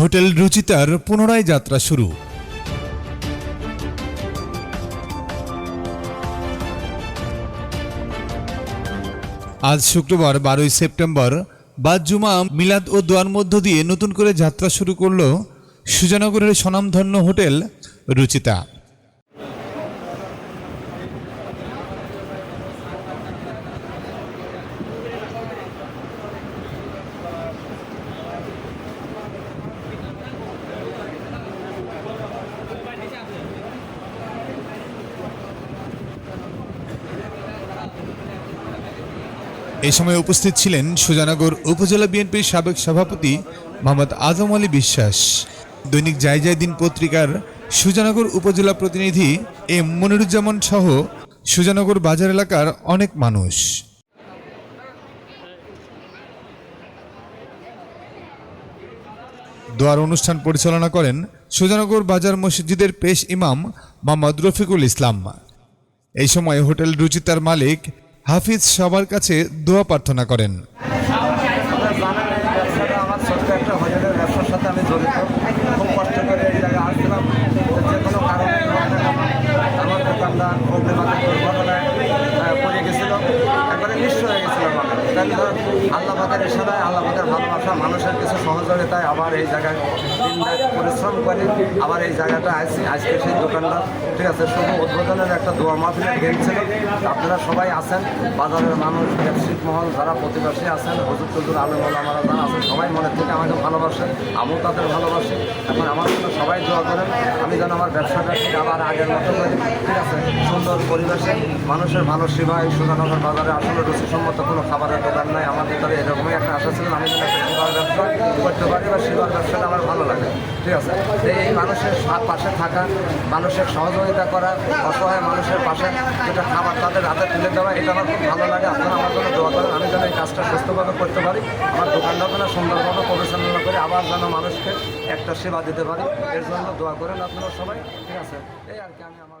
Hotel রুচিতার পুনরায় যাত্রা শুরু। আজ শুক্রবার বারোই সেপ্টেম্বর, বাদ জুমা, মিলাদ ও দোয়ার মধ্য দিয়ে নতুন করে যাত্রা শুরু করল সুজানগরের স্বনামধন্য হোটেল রুচিতা। এই সময় উপস্থিত ছিলেন সুজানগর উপজেলা বিএনপির সাবেক সভাপতি মোহাম্মদ আজম আলী বিশ্বাস। দৈনিক জায় জায় দিন পত্রিকার সুজানগর উপজেলা প্রতিনিধি এম মনিরুজ্জামান সহ সুজানগর বাজার এলাকার অনেক মানুষ। দোয়ার অনুষ্ঠান পরিচালনা করেন সুজানগর বাজার মসজিদের পেশ ইমাম মোহাম্মদ রফিকুল ইসলাম। এই সময় হোটেল রুচিতার মালিক হাফিজ সবার কাছে দোয়া প্রার্থনা করেন। ব্যবসাটা আমার একটা ব্যবসার সাথে আমি জড়িত। খুব কষ্ট করে এই জায়গায় আসছিলাম আল্লাহ পাকের ইশারায়, আল্লাহ পাকের ভালোবাসা মানুষের কিছু সহযোগিতায় আবার এই জায়গায় পরিশ্রম করে আবার এই জায়গাটা আজকে সেই দোকানটা ঠিক আছে শুধু উদ্বোধনের একটা দোয়া মাহফিলের গেম ছিল। আপনারা সবাই আছেন, বাজারের মানুষ, ব্যবসায়িক মহল, যারা প্রতিবাসী আছেন হজুর টজুর আলম আলামারা যারা আছেন, সবাই মনে থেকে আমাকে ভালোবাসেন আমিও তাদের ভালোবাসি। এখন আমার জন্য সবাই দোয়া করেন, আমি যেন আমার ব্যবসাটা আবার আগের মতো করি, ঠিক আছে? সুন্দর পরিবেশে মানুষের ভালো সেবা এই সুজানগর বাজারে আসলে রুচিসম্মত কোনো খাবারের দোকান নাই। আমার ভিতরে এরকমই একটা আশা ছিল। আমি যেন একটা সেবার ব্যবসা করতে পারি বা সেবার ব্যবসাটা আমার ভালো লাগে। ঠিক আছে? এই এই মানুষের পাশে থাকা, মানুষের সহযোগিতা করা, অসহায় মানুষের পাশে যেটা খাবার তাদের হাতে তুলে দেওয়া, এটা আমার খুব ভালো লাগে। আপনারা আমার জন্য দোয়া করেন। আমি যেন এই কাজটা সুস্থভাবে করতে পারি। আমার দোকানটা যেন সুন্দরভাবে পরিচালনা করে আবার যেন মানুষকে একটা সেবা দিতে পারি। এর জন্য দোয়া করেন আপনারা সবাই। ঠিক আছে? এই আর কি আমি আমার